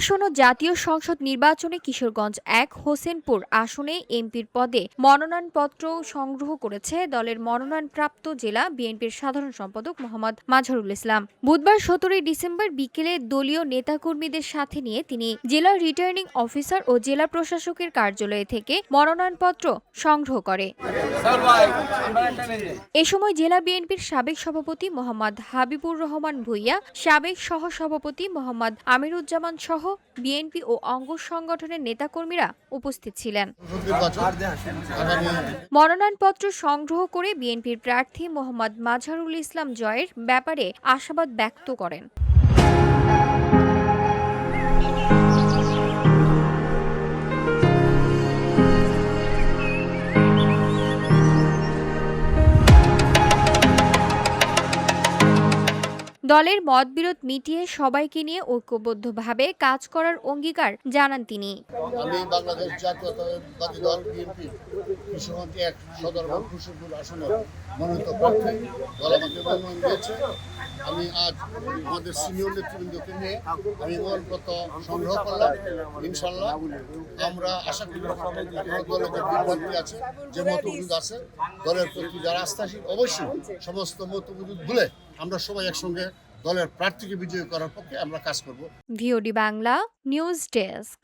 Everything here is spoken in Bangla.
আসন্ন জাতীয় সংসদ নির্বাচনে কিশোরগঞ্জ এক, হোসেনপুর আসনে এমপির পদে মনোনয়নপত্র সংগ্রহ করেছে দলের মনোনয়নপ্রাপ্ত জেলা বিএনপির সাধারণ সম্পাদক মোহাম্মদ মাজহারুল ইসলাম। বুধবার সতেরোই ডিসেম্বর বিকেলে দলীয় নেতাকর্মীদের সাথে নিয়ে তিনি জেলা রিটার্নিং অফিসার ও জেলা প্রশাসকের কার্যালয় থেকে মনোনয়নপত্র সংগ্রহ করে। এ সময় জেলা বিএনপির সাবেক সভাপতি মোহাম্মদ হাবিবুর রহমান ভুইয়া, সাবেক সহসভাপতি মোহাম্মদ আমিরুজ্জামান সহ বিএনপি ও অঙ্গ সংগঠনের নেতাকর্মীরা উপস্থিত ছিলেন। মনোনয়নপত্র সংগ্রহ করে বিএনপির প্রার্থী মোহাম্মদ মাজহারুল ইসলাম জয়ের ব্যাপারে আশাবাদ ব্যক্ত করেন। দলের মতবিরোধ মিটিয়ে সবাইকে নিয়ে ঐক্যবদ্ধভাবে কাজ করার অঙ্গীকার জানান তিনি। আমি বাংলাদেশ জাতীয়তাবাদী দল বিএনপি কৃষিমন্ত্রী এক আসনে মনোনীত প্রার্থী। দল আমাকে মনোনয়ন দিয়েছে আমি আজ আমাদের সিনিয়র নেতৃবৃন্দকে নিয়ে আমি সংগ্রহ করলাম। ইনশাল্লাহ আমরা আশা করি দলের আছে, যে মতবিরোধ আছে, দলের প্রতি যারা আস্থাশীল, অবশ্যই সমস্ত মতবিরোধ ভুলে আমরা সবাই একসঙ্গে দলের প্রার্থীকে বিজয়ী করার পক্ষে আমরা কাজ করব। VOD Bangla news desk.